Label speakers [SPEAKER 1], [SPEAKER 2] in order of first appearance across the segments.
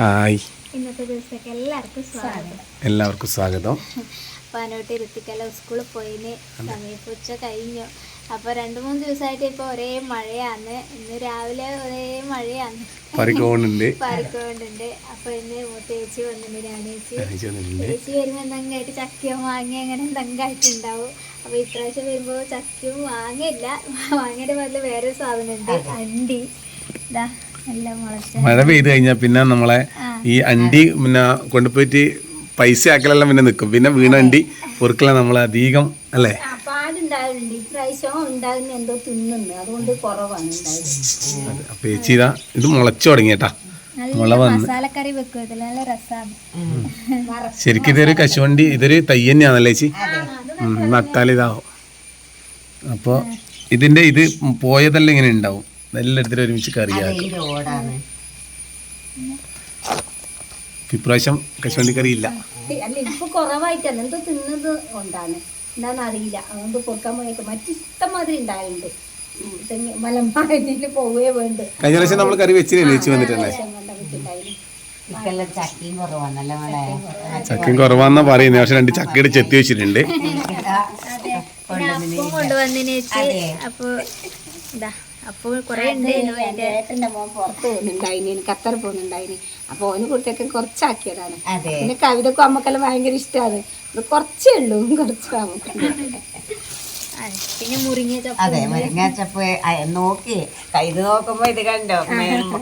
[SPEAKER 1] Hi.
[SPEAKER 2] ഇന്നത്തെ ദിവസത്തേക്ക് എല്ലാവർക്കും സ്വാഗതം.
[SPEAKER 1] എല്ലാവർക്കും സ്വാഗതം.
[SPEAKER 2] പാനോട്ട് ഇരുത്തിക്കല സ്കൂളിൽ പോയിന്. സമീപ ഉച്ച കഴിഞ്ഞു. അപ്പോൾ രണ്ട് മൂന്ന് ദിവസമായിട്ട് ഇപ്പോൾ ഒരേ മഴയാണ്. ഇന്ന് രാവിലെ ഒരേ മഴയാണ്.
[SPEAKER 1] പറിക്കോണ്ടുണ്ട്
[SPEAKER 2] പറിക്കോണ്ടുണ്ട് അപ്പോൾ ഇന്ന് ചേച്ചി വന്നിട്ടുണ്ട് ചേച്ചി വരുമ്പോൾ എന്തെങ്കിലായിട്ട് ചക്കയും മാങ്ങ അങ്ങനെ എന്തെങ്കിലും അപ്പോൾ ഇപ്രാവശ്യം വരുമ്പോൾ ചക്കയും മാങ്ങയില്ല മാങ്ങയുടെ വേറെ വേറൊരു സാധനമുണ്ട്. അണ്ടി. ഇതാ
[SPEAKER 1] മഴ പെയ്ത് കഴിഞ്ഞാൽ പിന്നെ നമ്മളെ ഈ അണ്ടി പിന്നെ കൊണ്ടുപോയിട്ട് പൈസ ആക്കലെല്ലാം പിന്നെ നിൽക്കും പിന്നെ വീണ അണ്ടി പൊറുക്കല നമ്മൾ അധികം അല്ലേ. അപ്പൊ ചേച്ചി ഇതാ ഇത് മുളച്ചു തുടങ്ങിയേട്ടാ. മുള വന്ന്. ശരിക്കും ഇതൊരു കശുവണ്ടി ഇതൊരു തൈ തന്നെയാണല്ലേ ചേച്ചി ഇതാവും അപ്പോൾ ഇതിന്റെ ഇത് പോയതെല്ലാം ഇങ്ങനെ ഉണ്ടാവും. എല്ലാം എടുത്തിട്ട് ഒരുമിച്ച് കറിയാക്കും ഇപ്രാവശ്യം കശുവണ്ടി കറി ഇല്ല.
[SPEAKER 3] അല്ല ഇപ്പൊ കുറവായിട്ടാണ് എന്തോ തിന്നത് കൊണ്ടാണ്. എന്താണെന്ന് അറിയില്ല. അതുകൊണ്ട് കൊടുക്കാൻ പോയേക്കും. മറ്റിഷ്ടം മാതിരി ഉണ്ടായിട്ടുണ്ട്. ഉം, തെങ്ങ് മലമ്പാടിയിൽ പോവേ വേണ്ട.
[SPEAKER 1] കഴിഞ്ഞ പ്രാവശ്യം നമ്മൾ കറി വെച്ചില്ലേ വന്നിട്ടല്ലേ
[SPEAKER 3] ചക്കയും കുറവാണല്ലോ
[SPEAKER 1] ചക്കയും കുറവാന്നാ പറയുന്നത് പക്ഷെ രണ്ട് ചക്കയുടെ ചെത്തി വെച്ചിട്ടുണ്ട്.
[SPEAKER 2] അപ്പം കൊണ്ടുവന്നതിന് അപ്പോൾ അപ്പോൾ കുറേ അതിന്റെ
[SPEAKER 3] ഏട്ടന്റെ മോൻ പുറത്ത് പോകുന്നുണ്ടായിന് ഖത്തർ പോകുന്നുണ്ടായിന്. അപ്പൊ ഓന് കുട്ടിയൊക്കെ കുറച്ചാക്കിയതാണ്. പിന്നെ കവിതക്കും അമ്മക്കെല്ലാം ഭയങ്കര ഇഷ്ടമാണ് ഇത് കുറച്ചേ ഉള്ളൂ കുറച്ച് നമുക്ക്
[SPEAKER 2] പിന്നെ ചപ്പ
[SPEAKER 4] അതെ മുരിങ്ങാച്ചപ്പ് നോക്കി. ഇത് നോക്കുമ്പോ ഇത് കണ്ടോ?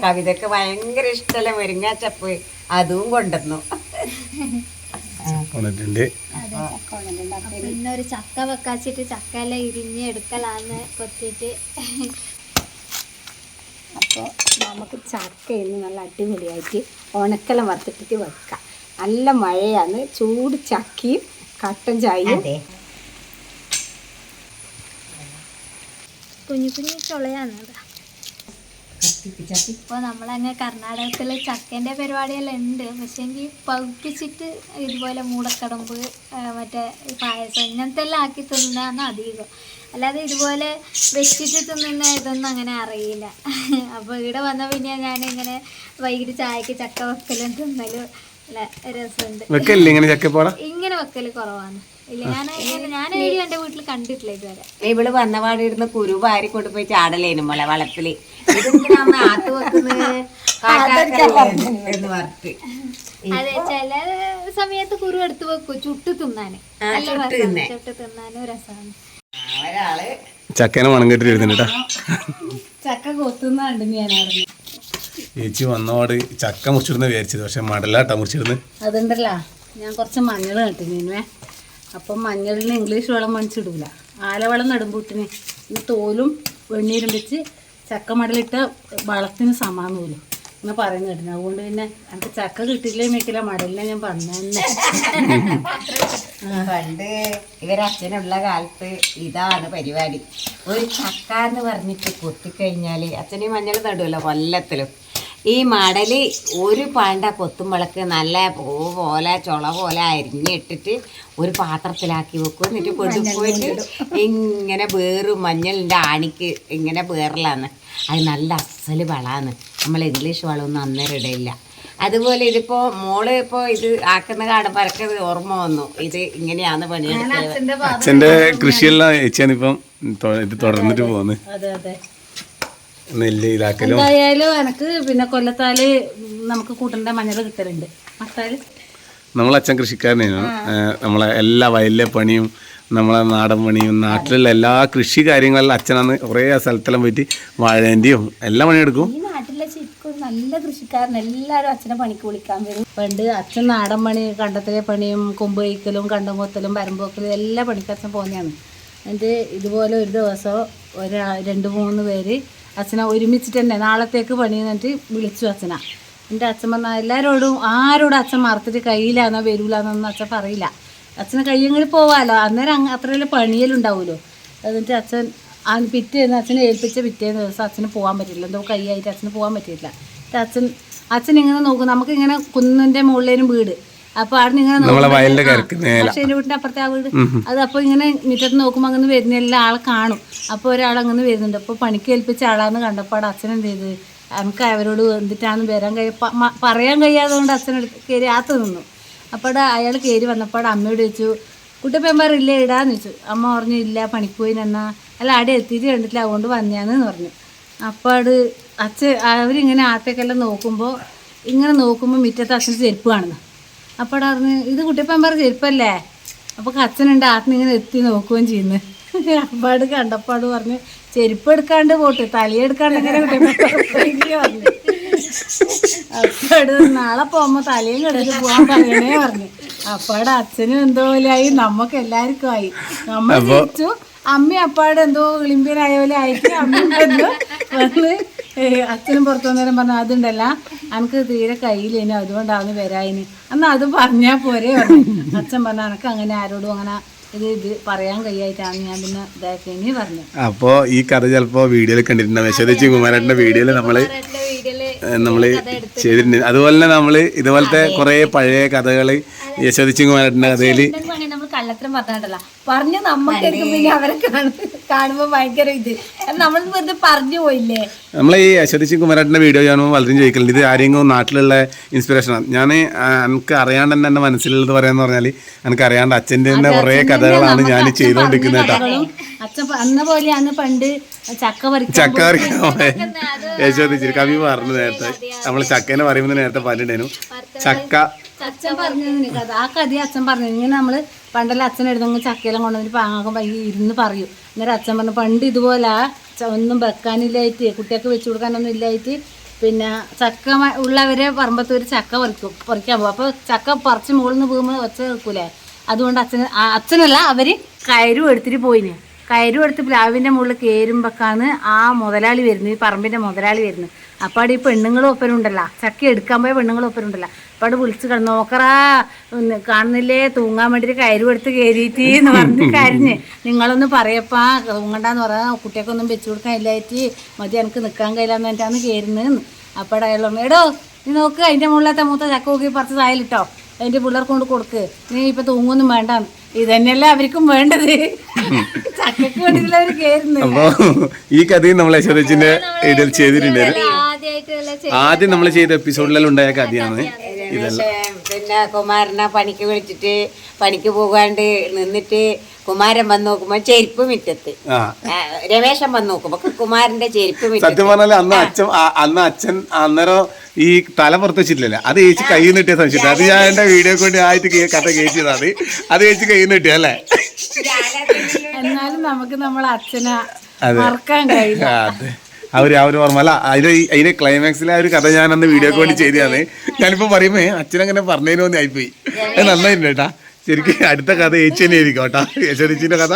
[SPEAKER 4] കവിതക്ക് ഭയങ്കര ഇഷ്ടമല്ലേ മുരിങ്ങാച്ചപ്പ് അതും കൊണ്ടുവന്നു.
[SPEAKER 1] വന്നിട്ടുണ്ട്
[SPEAKER 2] പിന്നെ ഒരു ചക്ക വെക്കാച്ചിട്ട് ചക്ക എല്ലാം ഇരിഞ്ഞ് എടുക്കലാന്ന് കൊത്തിയിട്ട്.
[SPEAKER 3] അപ്പോൾ നമുക്ക് ചക്ക ഇന്ന് നല്ല അടിപൊളിയായിട്ട് ഉണക്കെല്ലാം വറുത്തിട്ടിട്ട് വെക്കാം. നല്ല മഴയാണ്. ചൂട് ചക്കയും കട്ടൻ ചായയും.
[SPEAKER 2] കുഞ്ഞു കുഞ്ഞു ചുളയാണ് അതാ. ഇപ്പോൾ നമ്മളങ്ങ് കർണാടകത്തിൽ ചക്കേന്റെ പരിപാടിയെല്ലാം ഉണ്ട്. പക്ഷേ എങ്കിൽ പഴുപ്പിച്ചിട്ട് ഇതുപോലെ മൂടക്കടമ്പ് മറ്റേ പായസം ഇങ്ങനത്തെ എല്ലാം ആക്കി തിന്നാന്ന് അധികം. അല്ലാതെ ഇതുപോലെ വെച്ചിട്ട് തിന്നുന്ന ഇതൊന്നും അങ്ങനെ അറിയില്ല. അപ്പോൾ ഇവിടെ വന്ന പിന്നെ ഞാനിങ്ങനെ വൈകിട്ട് ചായക്ക് ചക്ക വെക്കലും തിന്നലും അല്ല രസമുണ്ട്.
[SPEAKER 1] ഇങ്ങനെ
[SPEAKER 2] വെക്കൽ കുറവാണ്. ഞാൻ ഞാൻ
[SPEAKER 4] ഇവൾ വന്ന ഇരുന്ന് കുരു വാരി കൊണ്ടുപോയി ചാടലേനും മോളെ വളപ്പിൽ. ഇതെന്തിനാ ആത്ത് വെക്കുന്നത്?
[SPEAKER 2] അതെ ചില സമയത്ത് കുരു എടുത്തു വെക്കും ചുട്ട് തിന്നാന്.
[SPEAKER 4] ചുട്ട്
[SPEAKER 2] തിന്നാനും രസമാണ്
[SPEAKER 1] ചക്കനെ മണം കെട്ടി ഇരുന്നിട്ടാ
[SPEAKER 3] ചക്ക കൊത്തുന്നുണ്ട് ഞാനറിഞ്ഞു
[SPEAKER 1] ചേച്ചി വന്നോട് ചക്ക മുറിച്ചിടുന്ന വിചാരിച്ചത് പക്ഷെ മടലാട്ടാ മുറിച്ചിടുന്നത്.
[SPEAKER 3] അതുണ്ടല്ലോ. ഞാൻ കുറച്ച് മഞ്ഞൾ നട്ടിനുവേ അപ്പം മഞ്ഞളിന് ഇംഗ്ലീഷ് വെള്ളം മണിച്ചിടൂല ആലവെള്ളം നടുമ്പൂട്ടിന്. ഈ തോലും വെണ്ണീരും വെച്ച് ചക്ക മടലിട്ട വളത്തിന് സമാനൂലും. എന്ന് പറയുന്ന കേട്ടിന്. അതുകൊണ്ട് പിന്നെ എനിക്ക് ചക്ക കിട്ടിയില്ലേ മേക്കില്ല മടലിനെ ഞാൻ പറഞ്ഞു തന്നെ
[SPEAKER 4] പണ്ട് ഇവരച്ഛനുള്ള കാലത്ത് ഇതാണ് പരിപാടി. ഒരു ചക്ക എന്ന് പറഞ്ഞിട്ട് കൊത്തിക്കഴിഞ്ഞാൽ അച്ഛന് മഞ്ഞൾ നടുമല്ലോ കൊല്ലത്തിലും. ഈ മടൽ ഒരു പാണ്ട കൊത്തുമ്പളക്ക് നല്ല പൂ പോലെ ചുള പോലെ അരിഞ്ഞിട്ടിട്ട് ഒരു പാത്രത്തിലാക്കി വെക്കും. എന്നിട്ട് കൊണ്ടുപോയിട്ട് ഇങ്ങനെ വേറും മഞ്ഞളിന്റെ ആണിക്ക് ഇങ്ങനെ വേറലാണ്. അത് നല്ല അസൽ വളമാണ്. നമ്മൾ ഇംഗ്ലീഷ് വളമൊന്നും അന്നേരം ഇടയില്ല. അതുപോലെ ഇതിപ്പോ മോൾ ഇപ്പോ ഇത് ആക്കുന്ന കാണുമ്പോൾ പരക്കത് ഓർമ്മ വന്നു. ഇത് ഇങ്ങനെയാണ് പണിയെടുക്കുന്നത്
[SPEAKER 1] അച്ഛന്റെ കൃഷിയെല്ലാം ഇപ്പം ഇത് തുടർന്നിട്ട് പോകുന്നത്.
[SPEAKER 3] അതെ അതെ.
[SPEAKER 1] നെല്ല് ഇതാക്കലും?
[SPEAKER 3] എന്തായാലും എനക്ക് പിന്നെ കൊല്ലത്താൽ നമുക്ക് കൂട്ടണ്ട മഞ്ഞൾ കിട്ടലുണ്ട്. മത്താൽ?
[SPEAKER 1] നമ്മളെ അച്ഛൻ കൃഷിക്കാരനായിരുന്നു നമ്മളെ എല്ലാ വയലിലെ പണിയും നമ്മളെ നാടൻ പണിയും നാട്ടിലുള്ള എല്ലാ കൃഷി കാര്യങ്ങളിലും അച്ഛനാണ് കുറേ സ്ഥലത്തെല്ലാം പോയിട്ട് വാഴേന്റെയും എല്ലാം പണിയെടുക്കും
[SPEAKER 3] ഈ നാട്ടിലെ ശരിക്കും നല്ല കൃഷിക്കാരൻ എല്ലാവരും അച്ഛനെ പണിക്ക് വിളിക്കാൻ വരും. പണ്ട് അച്ഛൻ നാടൻ പണി കണ്ടത്തിലെ പണിയും കൊമ്പ് വയ്ക്കലും കണ്ടം കൊത്തലും പരമ്പോക്കലും എല്ലാ പണിക്കും അച്ഛൻ പോകുന്നതാണ്. എന്നിട്ട് ഇതുപോലെ ഒരു ദിവസം ഒരാ രണ്ട് മൂന്ന് പേര് അച്ഛനെ ഒരുമിച്ചിട്ട് തന്നെ നാളത്തേക്ക് പണി എന്നിട്ട് വിളിച്ചു അച്ഛന. എന്റെ അച്ഛൻ പറഞ്ഞാൽ എല്ലാവരോടും ആരോടും അച്ഛൻ മറത്തിട്ട് കയ്യിലാന്നോ വരൂലെന്നൊന്നും അച്ഛൻ പറയില്ല. അച്ഛന് കയ്യെങ്കിൽ പോവാലോ? അന്നേരം അങ്ങ് അത്രയല്ലേ പണിയലുണ്ടാവുമല്ലോ എന്നിട്ട് അച്ഛൻ പിറ്റേന്ന് അച്ഛനെ ഏൽപ്പിച്ച പിറ്റേന്ന് ദിവസം അച്ഛന് പോകാൻ പറ്റില്ല. എന്തോ കൈയായിട്ട് അച്ഛന് പോകാൻ പറ്റിയില്ല അച്ഛൻ അച്ഛൻ ഇങ്ങനെ നോക്കും. നമുക്കിങ്ങനെ കുന്നിന്റെ മുകളിലേനും വീട്. അപ്പൊ അവിടെ ഇങ്ങനെ
[SPEAKER 1] വയലിന്റെ
[SPEAKER 3] വീട്ടിന്റെ അപ്പുറത്തെ ആ വീട്. അത് അപ്പൊ ഇങ്ങനെ മുറ്റത്ത് നോക്കുമ്പോ അങ്ങനെ വരുന്ന എല്ലാ ആളെ കാണും. അപ്പൊ ഒരാൾ അങ്ങനെ വരുന്നുണ്ട്. അപ്പൊ പണിക്ക് ഏൽപ്പിച്ച ആളാന്ന് കണ്ടപ്പോ അവിടെ അച്ഛൻ എന്ത് ചെയ്ത്? നമുക്ക് അവരോട് എന്തിട്ടാന്ന് വരാൻ കഴിയ പറയാൻ കഴിയാതെ കൊണ്ട് അച്ഛൻ കയറി ആത്ത് നിന്നു. അപ്പോൾ അയാൾ കയറി വന്നപ്പോൾ അമ്മയോട് ചോദിച്ചു കുട്ടിപ്പേമ്പാറില്ലേ ഇടാന്ന് ചോദിച്ചു. അമ്മ പറഞ്ഞു ഇല്ല പണിക്ക് പോയി നിന്നാ അല്ല അവിടെ എത്തിയിട്ട് കണ്ടിട്ടില്ല. അതുകൊണ്ട് വന്നാന്ന് പറഞ്ഞു. അപ്പോൾ അത് അച്ഛൻ അവരിങ്ങനെ ആത്തേക്കെല്ലാം നോക്കുമ്പോൾ ഇങ്ങനെ നോക്കുമ്പോൾ മുറ്റത്ത് അച്ഛൻ ചെരുപ്പ് കാണുന്നു. അപ്പോൾ അറിഞ്ഞ് ഇത് പറഞ്ഞ ചെരുപ്പല്ലേ? അപ്പോൾ കച്ചനുണ്ട് ആത്തിന് ഇങ്ങനെ എത്തി നോക്കുകയും ചെയ്യുന്നു. അപ്പാട് കണ്ടപ്പാട് പറഞ്ഞു ചെരുപ്പ് എടുക്കാണ്ട് പോട്ട് തലയെടുക്കാണ്ട് ഇങ്ങനെ പറഞ്ഞു അപ്പാട് നാളെ പോകുമ്പോ തലയും കിടന്ന് പോവാൻ പറയണേ പറഞ്ഞു. അപ്പാട് അച്ഛനും എന്തോ പോലെയായി നമുക്ക് എല്ലാവർക്കും ആയി. നമ്മൾ അമ്മ അപ്പാട് എന്തോ വിളിമ്പിയനായ പോലെ ആയിട്ട് അമ്മ വന്നു അച്ഛനും പുറത്തു വന്നേരം പറഞ്ഞു അതുണ്ടല്ല എനിക്ക് തീരെ കയ്യിലേനു അതുകൊണ്ടാണ് വരായിന്. അന്ന് അത് പറഞ്ഞാ പോരെ അച്ഛൻ പറഞ്ഞു എനക്ക് അങ്ങനെ ആരോടും അങ്ങനെ ഇത് ഇത് പറയാൻ കഴിയായിട്ടാണ് ഞാൻ പിന്നെ ഇതാക്കിനി പറഞ്ഞു
[SPEAKER 1] അപ്പോ ഈ കഥ ചിലപ്പോ വീഡിയോയിൽ കണ്ടിട്ടുണ്ടാവും. യശോദച്ചി കുമാരേട്ടന്റെ വീഡിയോയിൽ നമ്മൾ
[SPEAKER 2] നമ്മൾ
[SPEAKER 1] നമ്മൾ ചെയ്തിട്ടുണ്ട്. അതുപോലെ തന്നെ നമ്മൾ ഇതുപോലത്തെ കുറേ പഴയ കഥകൾ യശോദച്ചി കുമാരേട്ടന്റെ കഥയിൽ
[SPEAKER 2] കള്ളത്തരം പറഞ്ഞിട്ടല്ല പറഞ്ഞു നമുക്കായിരിക്കും പിന്നെ അവരെ കാണുമ്പോ ഭയങ്കര ഇത്. നമ്മൾ വെറുതെ പറഞ്ഞു പോയില്ലേ?
[SPEAKER 1] നമ്മൾ ഈ അശ്വതി കുമാരാട്ടിന്റെ വീഡിയോ കാണുമ്പോൾ വളരെ ചോദിക്കലുണ്ട്. ഇത് ആരെങ്കിലും നാട്ടിലുള്ള ഇൻസ്പിറേഷനാണ് ഞാൻ എനിക്ക് അറിയാണ്ട് തന്നെ എന്റെ മനസ്സിലുള്ളത് പറയാന്ന് പറഞ്ഞാൽ എനിക്ക് അറിയാണ്ട് അച്ഛന്റെ തന്നെ കുറേ കഥകളാണ് ഞാൻ ചെയ്തുകൊണ്ടിരിക്കുന്നത് കേട്ടോ.
[SPEAKER 3] അച്ഛൻ അന്ന പോലെയാണ് പണ്ട് ചക്ക
[SPEAKER 1] ചക്ക കവി പറഞ്ഞു നേരത്തെ. നമ്മൾ ചക്കേനെ പറയുമ്പോൾ നേരത്തെ പറഞ്ഞിട്ടുണ്ടായിരുന്നു. ചക്ക
[SPEAKER 3] അച്ഛൻ പറഞ്ഞു കഥ. ആ കഥ അച്ഛൻ പറഞ്ഞു. ഇങ്ങനെ നമ്മൾ പണ്ടെല്ലാം അച്ഛൻ എടുത്തെങ്കിൽ ചക്കയെല്ലാം കൊണ്ടുവന്നിട്ട് പാങ്ങാക്കുമ്പോൾ ഈ ഇരുന്ന് പറയും. അന്നേരം അച്ഛൻ പറഞ്ഞു പണ്ട് ഇതുപോലെ ഒന്നും വെക്കാനില്ലായിട്ട് കുട്ടികൾക്ക് വെച്ച് കൊടുക്കാനൊന്നും ഇല്ലായിട്ട് പിന്നെ ചക്ക ഉള്ളവരെ പറമ്പത്ത് ഒരു ചക്ക പറിക്കും പറിക്കാൻ പോകും. അപ്പോൾ ചക്ക പറിച്ച് മുകളിൽ നിന്ന് പോകുമ്പോൾ ഒച്ച കേൾക്കൂലേ? അതുകൊണ്ട് അച്ഛൻ അച്ഛനല്ല അവർ കയറും എടുത്തിട്ട് പോയിന്. കയറും എടുത്ത് പ്ലാവിന്റെ മുകളിൽ കയറുമ്പോഴേക്കാണ് ആ മുതലാളി വരുന്നത് ഈ പറമ്പിന്റെ മുതലാളി വരുന്നത്. അപ്പോൾ അവിടെ ഈ പെണ്ണുങ്ങളും ഒപ്പനുണ്ടല്ലോ ചക്ക എടുക്കാൻ പോയ പെണ്ണുങ്ങളും ഒപ്പനുണ്ടല്ലോ അപ്പോൾ അവിടെ വിളിച്ച് കിടന്നു നോക്കറാ കാണുന്നില്ലേ തൂങ്ങാൻ വേണ്ടിയിട്ട് കയറി എടുത്ത് കയറിയിട്ട് എന്ന് പറഞ്ഞ് കരഞ്ഞ്. നിങ്ങളൊന്ന് പറയപ്പാ തൂങ്ങണ്ടെന്ന് പറയാം കുട്ടിയൊക്കെ ഒന്നും വെച്ച് കൊടുക്കാൻ ഇല്ലായിട്ട് മതി എനിക്ക് നിൽക്കാൻ കഴിയില്ലാന്ന് പറഞ്ഞിട്ടാണ് കയറുന്നതെന്ന് അപ്പോൾ അയാൾ പറഞ്ഞു എടോ നീ നോക്ക് അതിന്റെ മുകളിലത്തെ മൂത്ത ചക്ക നോക്കി പറിച്ച് തായലിട്ടോ അതിന്റെ പിള്ളേർക്ക് കൊണ്ട് കൊടുക്ക്. നീ ഇപ്പം തൂങ്ങൊന്നും വേണ്ട ഇത് തന്നെയല്ലേ അവർക്കും വേണ്ടത്. ചക്കക്ക് വേണ്ടിയില്ല അവർ കയറുന്നത്
[SPEAKER 1] ഈ കഥയും നമ്മൾ ഇതിൽ ആദ്യം നമ്മൾ ചെയ്ത എപ്പിസോഡിലെല്ലാം ഉണ്ടായ കഥയാണ്.
[SPEAKER 4] പിന്നെ കുമാരനെ പണിക്ക് വിളിച്ചിട്ട് പണിക്ക് പോകാണ്ട് നിന്നിട്ട് കുമാരൻ വന്ന് നോക്കുമ്പോ ചെരുപ്പ് മുറ്റത്ത്. രമേശൻ വന്ന് നോക്കുമ്പോ കുമാരന്റെ ചെരുപ്പ് മുറ്റത്ത്.
[SPEAKER 1] സത്യം പറഞ്ഞാൽ അന്ന് അച്ഛൻ ആ- അന്ന് അച്ഛൻ അന്നേരം ഈ തല പുറത്ത് വെച്ചിട്ടില്ലല്ലോ അത് ചേച്ചി കൈ നിട്ടിയ സംശയം. അത് ഞാൻ എന്റെ വീഡിയോ കൊണ്ട് ആയിട്ട് കേ- കഥ കേട്ടിയതാണ് അത് ചേച്ചി കൈ നിട്ടിയ അല്ലേ?
[SPEAKER 3] എന്നാലും നമുക്ക് നമ്മളെ അച്ഛനെ
[SPEAKER 1] അതെ.
[SPEAKER 3] മറക്കാൻ കഴിയില്ല.
[SPEAKER 1] അതെ. ആ ഒരു ആ ഒരു ഓർമ്മ. അല്ല അതിലെ അതിന്റെ ക്ലൈമാക്സിലെ ആ ഒരു കഥ ഞാൻ അന്ന് വീഡിയോക്ക് വേണ്ടി ചെയ്തതാണ്. ഞാനിപ്പോ പറയുമ്പോ അച്ഛനങ്ങനെ പറഞ്ഞതിന് തോന്നി ആയിപ്പോയി. അത് നന്നായിട്ടുണ്ട് കേട്ടാ. ശരിക്കും അടുത്ത കഥ ഏച്ചി തന്നെ ആയിരിക്കും കേട്ടാ യശോദിച്ചിന്റെ കഥ?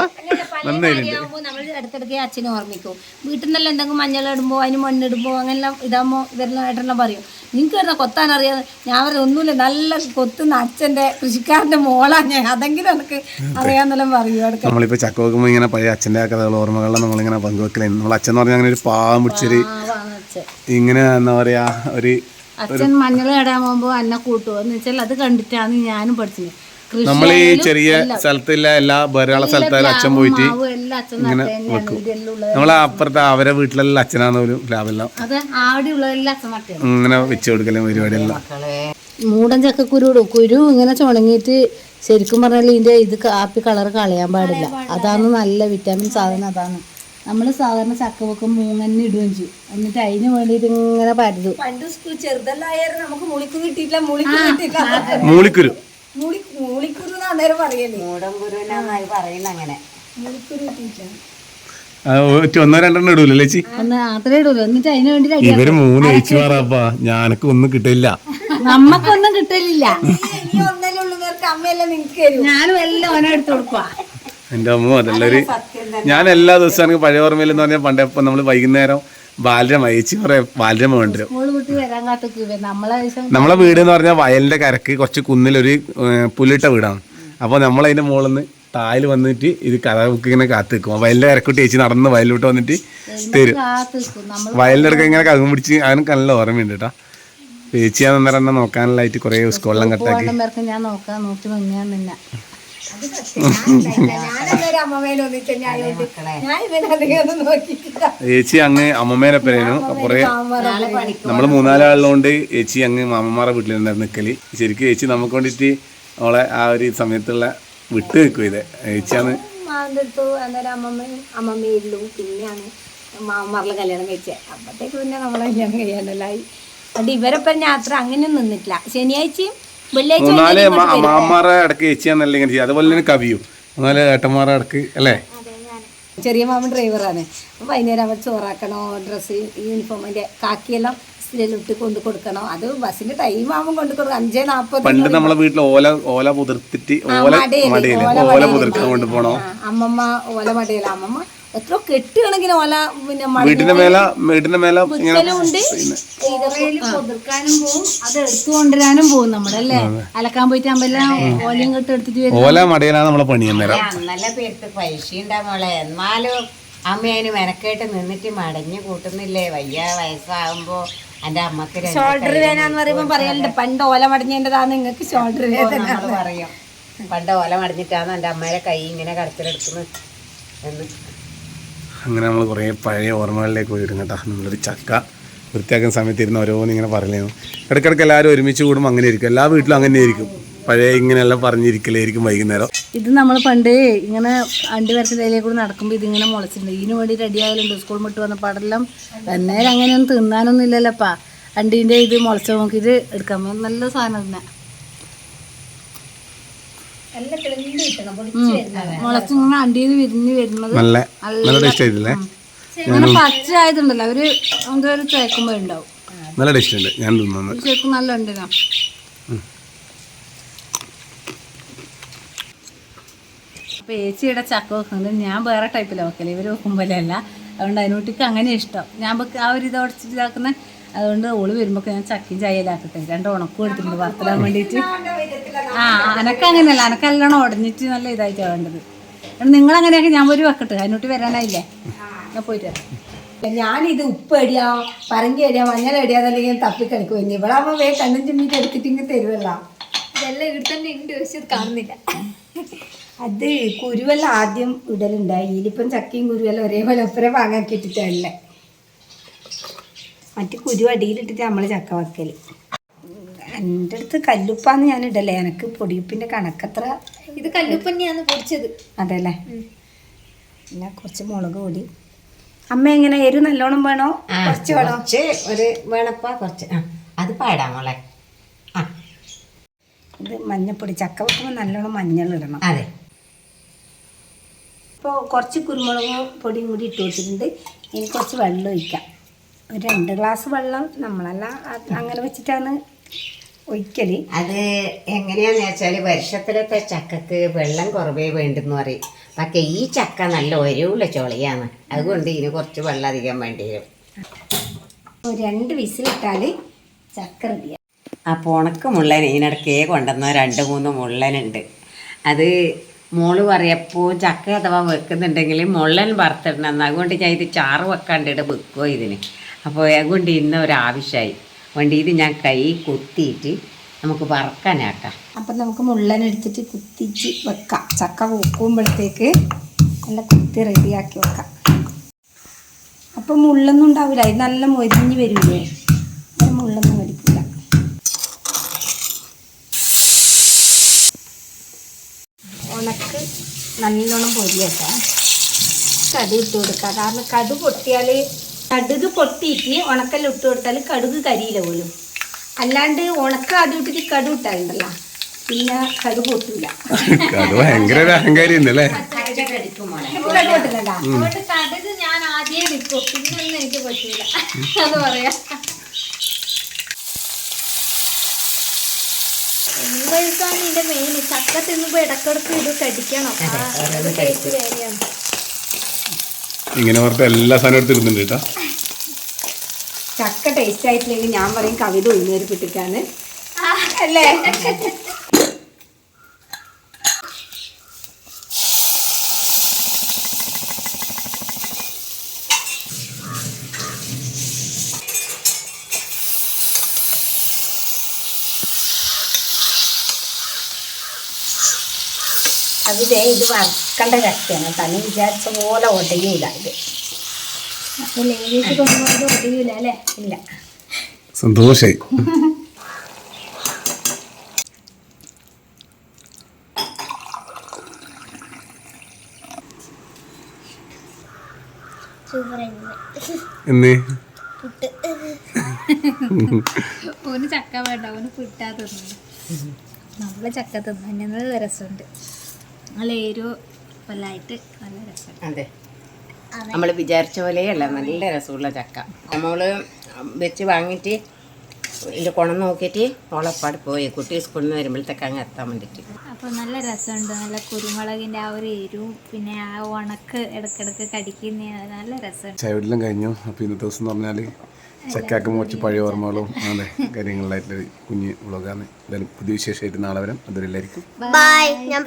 [SPEAKER 2] ആകുമ്പോൾ നമ്മൾ ഇടയ്ക്കിടയ്ക്ക് അച്ഛനെ ഓർമ്മിക്കും. വീട്ടിൽ നിന്നെല്ലാം എന്തെങ്കിലും മഞ്ഞൾ ഇടുമ്പോ അതിന് മണ്ണിടുമ്പോൾ അങ്ങനെല്ലാം ഇതാകുമ്പോൾ ഇവരെല്ലാം പറയും. നിങ്ങൾക്ക് വരുന്ന കൊത്താൻ അറിയാതെ ഞാൻ പറയാം ഒന്നുമില്ല. നല്ല കൊത്തുന്ന അച്ഛന്റെ കൃഷിക്കാരന്റെ മോളാണ് ഞാൻ. അതെങ്കിലും എനിക്ക് അറിയാന്നെല്ലാം പറയും ഇടയ്ക്ക്.
[SPEAKER 1] നമ്മളിപ്പോ ചക്ക വെക്കുമ്പോ ഇങ്ങനെ പഴയ അച്ഛന്റെ കഥകൾ ഓർമ്മകളെല്ലാം നമ്മളിങ്ങനെ പങ്കുവെക്കലേ. നമ്മൾ അച്ഛൻ പറഞ്ഞ പറഞ്ഞാൽ അങ്ങനെ ഒരു പാവം പിടിച്ചൊരു ഇങ്ങനെ എന്താ പറയാ ഒരു
[SPEAKER 3] അച്ഛൻ മഞ്ഞൾ ഇടാൻ പോകുമ്പോൾ എന്നെ കൂട്ടുമോ എന്ന് വെച്ചാൽ അത് കണ്ടിട്ടാണ് ഞാനും പഠിച്ചത്.
[SPEAKER 1] നമ്മൾ ഈ ചെറിയ സ്ഥലത്തില്ല എല്ലാ വേറെയുള്ള സ്ഥലത്തായാലും അച്ഛൻ പോയിട്ട്
[SPEAKER 3] ഇങ്ങനെ വെക്കും.
[SPEAKER 1] നമ്മളെ അപ്പുറത്തെ അവരെ വീട്ടിലെല്ലാം അച്ഛനാന്ന് ഒരു ലാഭെല്ലാം ഇങ്ങനെ വെച്ചു കൊടുക്കലും പരിപാടിയെല്ലാം.
[SPEAKER 3] മൂടൻ ചക്കക്കുരു ഇടും. കുരു ഇങ്ങനെ ചുണങ്ങിയിട്ട് ശരിക്കും പറഞ്ഞാൽ ഇതിന്റെ ഇത് കാപ്പി കളർ കളയാൻ പാടില്ല. അതാണ് നല്ല വിറ്റാമിൻ സാധനം അതാണ്. നമ്മൾ സാധാരണ ചക്ക വെക്കും മൂങ്ങന്നെ ഇടുകയും ചെയ്യും. എന്നിട്ട് അതിന് വേണ്ടിയിട്ട് ഇങ്ങനെ പരതും
[SPEAKER 2] പണ്ട് സ്കൂൾ ചെറുതെല്ലായാലും നമുക്ക് മുളിക്ക് കിട്ടിയിട്ടില്ല മുളിക്ക് കിട്ടിയില്ല
[SPEAKER 1] മൂളിക്കുരു.
[SPEAKER 2] മുളി മുളിക്കുരു അന്നേരം പറയല്ലേ?
[SPEAKER 4] മൂടം ഗുരുവിനായി പറയുന്ന അങ്ങനെ.
[SPEAKER 2] മുളിക്കുരു കിട്ടിയിട്ടില്ല
[SPEAKER 1] ആ, ഒറ്റ ഒന്നോ രണ്ടെണ്ണം ഇടൂലേ ചേച്ചി? ഇവർ മൂന്ന് ചേച്ചി മാറാപ്പാ. ഞാനൊക്കെ ഒന്നും കിട്ടില്ല.
[SPEAKER 3] നമ്മക്കൊന്നും കിട്ടലില്ല
[SPEAKER 2] എന്റെ
[SPEAKER 3] ഞാനും എല്ലാം ഓനെ എടുത്തു കൊടുക്കുക
[SPEAKER 1] എന്റെ അമ്മ അതല്ല ഒരു ഞാൻ എല്ലാ ദിവസവും പഴയ ഓർമ്മയിൽ എന്ന് പറഞ്ഞാൽ പണ്ട് നമ്മൾ നമ്മൾ വൈകുന്നേരം ബാലരമ ചേച്ചി കുറെ ബാലരമ
[SPEAKER 3] ഉണ്ട് നമ്മളെ
[SPEAKER 1] വീട് എന്ന് പറഞ്ഞാൽ വയലിന്റെ കരക്ക് കുറച്ച് കുന്നിലൊരു പുല്ലിട്ട വീടാണ്. അപ്പോൾ നമ്മളതിന്റെ മുകളിൽ നിന്ന് തായിൽ വന്നിട്ട് ഇത് കഥക്ക് ഇങ്ങനെ കാത്തു നിൽക്കും വയലിന്റെ കരക്കൂട്ടി ചേച്ചി നടന്ന് വയലിലോട്ട് വന്നിട്ട് തരും. വയലിന്റെ അടുക്ക ഇങ്ങനെ കഥ പിടിച്ച് അതിനും നല്ല ഓർമ്മയുണ്ട് കേട്ടോ ചേച്ചി അന്നേരം നോക്കാനായിട്ട് കുറേ സ്കൂളിലും കട്ടാക്കി.
[SPEAKER 3] ഞാൻ നോക്കി. നിന്നാ.
[SPEAKER 1] ചേച്ചി അങ്ങ് അമ്മമ്മേനെ പേരേനു. കുറെ നമ്മൾ മൂന്നാലാളുകൊണ്ട് ചേച്ചി അങ്ങ് മാമ്മമാരെ വീട്ടിലുണ്ടായിരുന്നു നിക്കൽ. ശരിക്കും ചേച്ചി നമുക്ക് വേണ്ടിട്ട് അവളെ ആ ഒരു സമയത്തുള്ള വിട്ട് നിൽക്കും ഇത്. ചേച്ചിയാണ്
[SPEAKER 5] മാമന്മാരുടെ കല്യാണം കഴിച്ചത് അപ്പത്തേക്ക് പിന്നെ നമ്മളെ കല്യാണം കഴിയാനല്ലായി അത് ഇവരൊപ്പം യാത്ര അങ്ങനെ നിന്നിട്ടില്ല. ശനിയാഴ്ചയും
[SPEAKER 1] മൂന്നാൽ മാമാറെ ഇടയ്ക്ക് ചേച്ചിയാന്നല്ല ഇങ്ങനെ ചെയ്യുക അതുപോലെ തന്നെ കവിയും. മൂന്നാൽ ഏട്ടന്മാരെ ഇടയ്ക്ക് അല്ലേ?
[SPEAKER 5] ചെറിയ മാമൻ ഡ്രൈവറാണ്. അപ്പോൾ വൈകുന്നേരം അവർ ചോറാക്കണോ ഡ്രസ്സ് യൂണിഫോമിന്റെ കാക്കിയെല്ലാം ഇട്ട് കൊണ്ട് കൊടുക്കണോ? അത് ബസ്സിന്റെ ടൈം ആവുമ്പോൾ കൊണ്ട് കൊടുക്കണം അഞ്ചേ നാൽപ്പത്
[SPEAKER 1] പണ്ട് നമ്മളെ വീട്ടിൽ ഓല ഓല പുതിർത്തിട്ട് ഓല മടിയിൽ ഓല പുതിർക്കാൻ കൊണ്ട് പോണോ?
[SPEAKER 5] അമ്മമ്മ ഓല മടിയല്ല അമ്മമ്മ എത്ര കെട്ടുകണക്കിന് ഓല പിന്നെ
[SPEAKER 1] വീട്ടിന്റെ മേല വീട്ടിന്റെ മേല ഇങ്ങനെ
[SPEAKER 5] ഉണ്ട്. പുതിർക്കാനും പോവും അത് എടുത്തുകൊണ്ടിരാനും പോവും നമ്മുടെ അല്ലേ? അലക്കാൻ പോയിട്ട് ആകുമ്പോഴെല്ലാം ഓലയും കെട്ട് എടുത്തിട്ട് വരും.
[SPEAKER 1] ഓല മടയിലാണ് നമ്മളെ പണി
[SPEAKER 4] നല്ല പേർക്ക് പൈസ ഉണ്ടാ മോളെ. എന്നാലും അമ്മ അതിന് മെനക്കേട്ട് നിന്നിട്ട് മടഞ്ഞു കൂട്ടുന്നില്ലേ? വയ്യ വയസ്സാകുമ്പോ എന്റെ അമ്മയ്ക്ക്
[SPEAKER 5] ഷോൾഡർ വേദന എന്ന് പറയുമ്പോൾ പറയലുണ്ട്. പണ്ട് ഓല മടഞ്ഞേണ്ടതാ നിങ്ങൾക്ക് ഷോൾഡർ വേദന
[SPEAKER 4] പറയും. പണ്ട് ഓല മടഞ്ഞിട്ടാന്ന് എന്റെ അമ്മയുടെ കൈ ഇങ്ങനെ കടത്തിലെടുക്കുന്നു എന്ന്.
[SPEAKER 1] അങ്ങനെ നമ്മൾ കുറേ പഴയ ഓർമ്മകളിലേക്ക് പോയി വരും കേട്ടോ. നമ്മളൊരു ചക്ക വൃത്തിയാക്കുന്ന സമയത്ത് ഇരുന്ന് ഓരോന്ന് ഇങ്ങനെ പറയുന്നു. ഇടയ്ക്കിടയ്ക്ക് എല്ലാവരും ഒരുമിച്ച് കൂടുമ്പോൾ അങ്ങനെ ഇരിക്കും. എല്ലാ വീട്ടിലും അങ്ങനെ ഇരിക്കും. പഴയ ഇങ്ങനെയെല്ലാം പറഞ്ഞിരിക്കലായിരിക്കും വൈകുന്നേരം.
[SPEAKER 5] ഇത് നമ്മൾ പണ്ട് ഇങ്ങനെ അണ്ടി വരത്തിന്റെ കൂടെ നടക്കുമ്പോൾ ഇതിങ്ങനെ മുളച്ചിട്ടുണ്ട്. ഇതിനു വേണ്ടി റെഡി ആയാലുണ്ട് സ്കൂൾ വിട്ട് വന്ന പാടെല്ലാം അന്നേരം അങ്ങനെയൊന്നും തിന്നാനൊന്നും ഇല്ലല്ലോപ്പാ അണ്ടീന്റെ ഇത് മുളച്ച നോക്കിയിട്ട് എടുക്കാൻ നല്ല സാധനം തന്നെ. മുളച്ചിങ്ങനെ അണ്ടിയിൽ വിരിഞ്ഞ് വരുന്നത്
[SPEAKER 1] നല്ല നല്ല ടേസ്റ്റ് ആയിട്ടില്ലേ?
[SPEAKER 5] ഇങ്ങനെ പച്ച ആയതുണ്ടല്ലോ അവർ എന്തൊരു ഒരു തേക്കുമ്പോൾ ഉണ്ടാവും.
[SPEAKER 1] നല്ല ടേസ്റ്റ് ഉണ്ട് ഞാൻ തിന്നുന്നത്.
[SPEAKER 5] ശരിക്കും നല്ല ഉണ്ട് അപ്പൊ ഏച്ചിയുടെ ചക്ക വെക്കുന്നത് ഞാൻ വേറെ ടൈപ്പിലാണ് വെക്കൽ ഇവർ വെക്കുമ്പോഴല്ല അതുകൊണ്ട് അതിനോട്ടിക്ക് അങ്ങനെ ഇഷ്ടം. ഞാൻ ആ ഒരു ഇത് ഉടച്ചിട്ട് ഇതാക്കുന്ന അതുകൊണ്ട് ഓൾ വരുമ്പോൾ ഞാൻ ചക്കയും ചായയിലാക്കട്ടെ രണ്ട് ഉണക്കും എടുത്തിട്ടുണ്ട് വറുത്തിടാൻ വേണ്ടിയിട്ട് ആ അനക്ക് അങ്ങനെയല്ല. അനക്ക് നല്ലോണം ഉടഞ്ഞിട്ട് നല്ല ഇതായിട്ടാണ് വേണ്ടത്. നിങ്ങൾ അങ്ങനെയൊക്കെ ഞാൻ ഒരു വെക്കട്ടെ. അതിനോട്ട് വരാനായില്ലേ? ഞാൻ പോയിട്ട് വരാം. ഞാനിത് ഉപ്പ് അടിയാ പറങ്കി അടിയാ മഞ്ഞൾ അടിയാന്നല്ലെങ്കിൽ തപ്പിക്കളിക്കും. ഇനി ഇവിടെ അമ്മ വേ കണ്ണും ചുമ്മിട്ട് എടുത്തിട്ട് ഇങ്ങനെ തരുമല്ലോ
[SPEAKER 2] ഇതെല്ലാം ഇവിടെ തന്നെ ഉണ്ട് പക്ഷെ അത് കാണുന്നില്ല.
[SPEAKER 5] അത് കുരുവെല്ലാം ആദ്യം ഇടലുണ്ടായി. ഇതിലിപ്പം ചക്കയും കുരുവെല്ലാം ഒരേപോലെ ഒപ്പരെ വാങ്ങാക്കി ഇട്ടിട്ടല്ലേ മറ്റു കുരു അടിയിലിട്ടിട്ട് നമ്മൾ ചക്ക വെക്കൽ. എന്റെ അടുത്ത് കല്ലുപ്പാന്ന് ഞാൻ ഇടല്ലേ? എനിക്ക് പൊടിയുപ്പിന്റെ കണക്കത്ര
[SPEAKER 2] ഇത് കല്ലുപ്പന്നെയാണ് പൊടിച്ചത്.
[SPEAKER 5] അതല്ലേ? പിന്നെ കുറച്ച് മുളക് കൂടി അമ്മ എങ്ങനെ? എരു നല്ലോണം വേണോ? കുറച്ച് വേണോ?
[SPEAKER 4] ഒരു വേണപ്പ കുറച്ച്. അത് പാടാ മോളെ. ആ.
[SPEAKER 5] ഇത് മഞ്ഞപ്പൊടി. ചക്ക വെക്കുമ്പോൾ നല്ലോണം മഞ്ഞൾ ഇടണം.
[SPEAKER 4] അതെ.
[SPEAKER 5] ഇപ്പോൾ കുറച്ച് കുരുമുളക് പൊടിയും കൂടി ഇട്ട് കൊടുത്തിട്ടുണ്ട്. ഇനി കുറച്ച് വെള്ളം ഒഴിക്കാം. രണ്ട് ഗ്ലാസ് വെള്ളം നമ്മളല്ല അങ്ങനെ വെച്ചിട്ടാണ് ഒഴിക്കൽ.
[SPEAKER 4] അത് എങ്ങനെയാന്ന് വെച്ചാൽ വർഷത്തിലത്തെ ചക്കക്ക് വെള്ളം കുറവേ വേണ്ടെന്ന് പറയും. പക്ഷേ ഈ ചക്ക നല്ല ഒരുള്ള ചൊളിയാണ്. അതുകൊണ്ട് ഇതിന് കുറച്ച് വെള്ളം അധികം വേണ്ടി വരും.
[SPEAKER 5] രണ്ട് വിസിലിട്ടാൽ ചക്ക റെഡിയാണ്
[SPEAKER 4] അപ്പോൾ ഉണക്ക മുള്ളൻ ഇതിനിടയ്ക്കേ കൊണ്ടുവന്ന രണ്ട് മൂന്ന് മുള്ളനുണ്ട്. അത് മോൾ പറയപ്പോൾ ചക്ക അഥവാ വെക്കുന്നുണ്ടെങ്കിൽ മുള്ളൻ വറുത്തിടണം. അതുകൊണ്ട് ഞാൻ ഇത് ചാറ് വെക്കാണ്ടിട്ട് വെക്കുമോ ഇതിന്. അപ്പോൾ അതുകൊണ്ട് ഇന്ന് ഒരാവശ്യമായി അതുകൊണ്ട് ഇത് ഞാൻ കൈ കുത്തിയിട്ട് നമുക്ക് വറക്കാനാക്കാം
[SPEAKER 5] അപ്പം നമുക്ക് മുള്ളനെടുത്തിട്ട് കുത്തിച്ച് വെക്കാം. ചക്ക കൂക്കുമ്പോഴത്തേക്ക് നല്ല കുത്തി റെഡിയാക്കി വെക്കാം. അപ്പം മുള്ളൊന്നും ഉണ്ടാവില്ല. ഇത് നല്ല മൊരിഞ്ഞ് വരില്ലേ അങ്ങനെ മുള്ളൊന്നും കടിക്കില്ല ഉണക്ക് നല്ലോണം പൊരിയട്ടെ. കടി ഇട്ട് കൊടുക്കുക കാരണം കടു പൊട്ടിയാൽ കടുക് പൊട്ടിയിട്ട് ഉണക്കെല്ലാം ഇട്ട് കൊടുത്താൽ കടുക് കരിയില്ല പോലും. അല്ലാണ്ട് ഉണക്ക ആദ്യം ഇട്ടിട്ട് കടുക് ഇട്ടാലുണ്ടല്ലോ. പിന്നെ കടുക് പൊട്ടില്ല
[SPEAKER 1] അത് ഭയങ്കര ഒരു അഹങ്കാരി ഉണ്ടല്ലേ
[SPEAKER 5] കടുക്
[SPEAKER 2] ഞാൻ ആദ്യം നിൽക്കും പിന്നൊന്നും എനിക്ക് പറ്റില്ല അത് പറയാ. ഇതിന്റെ മെയിൻ ചക്ക തിന്നുമ്പോ ഇടക്കിടക്ക് ഇത് കടിക്കണം. ആ, അത് ടേസ്റ്റ് വേറെയാണ്.
[SPEAKER 1] ഇങ്ങനെ പറഞ്ഞ എല്ലാ സാധനവും എടുത്തിരുന്നുണ്ട് കേട്ടോ.
[SPEAKER 5] ചക്ക ടേസ്റ്റ് ആയിട്ടില്ലെങ്കിൽ ഞാൻ പറയും കവിത പിട്ടിക്കാന്ന് അല്ലേ?
[SPEAKER 3] അതിലെ ഇത് വറക്കേണ്ട കട്ടിയാണ് തനി വിചാരിച്ച പോലെ ഒടയൂല ഇത്.
[SPEAKER 2] അപ്പോൾ ലേഡീസ് കൊണ്ടുപോയത് ഒടിയൂല അല്ലേ?
[SPEAKER 3] ഇല്ല.
[SPEAKER 1] സന്തോഷായി. എന്നേ?
[SPEAKER 2] ഓന് ചക്ക വേണ്ട. ഓന് പുട്ടാ തിന്നു നമ്മൾ ചക്ക തന്നെ രസമുണ്ട്. നല്ല എരിവ് കൊല്ലായിട്ട് നല്ല രസം
[SPEAKER 4] അതെ. നമ്മൾ വിചാരിച്ച പോലെയല്ല നല്ല രസമുള്ള ചക്ക. നമ്മൾ വെച്ച് വാങ്ങിയിട്ട് ഇതിന്റെ കുണം നോക്കിയിട്ട് ഓളപ്പാട് പോയി. കുട്ടി സ്കൂളിൽ നിന്ന് വരുമ്പോഴത്തേക്ക് അങ്ങ് എത്താൻ വേണ്ടിയിട്ട്.
[SPEAKER 2] അപ്പോൾ നല്ല രസമുണ്ട്. നല്ല കുരുമുളകിന്റെ ആ ഒരു എരിവും പിന്നെ ആ ഉണക്ക് ഇടക്കിടക്ക് കടിക്കുന്ന നല്ല രസമുണ്ട്.
[SPEAKER 1] ചായവെല്ലാം കഴിഞ്ഞു. അപ്പോൾ ഇന്നത്തെ ദിവസം എന്ന് പറഞ്ഞാൽ ചക്കാക്ക് കുറച്ച് പഴയ ഓർമ്മകളും അതെ കാര്യങ്ങളിലായിട്ടുള്ള കുഞ്ഞ് വ്ളോഗാണ്. എന്തായാലും പുതിയ വിശേഷമായിട്ട് നാളെ വരാം. അതൊരു എല്ലാവർക്കും
[SPEAKER 6] ബൈ ഞാൻ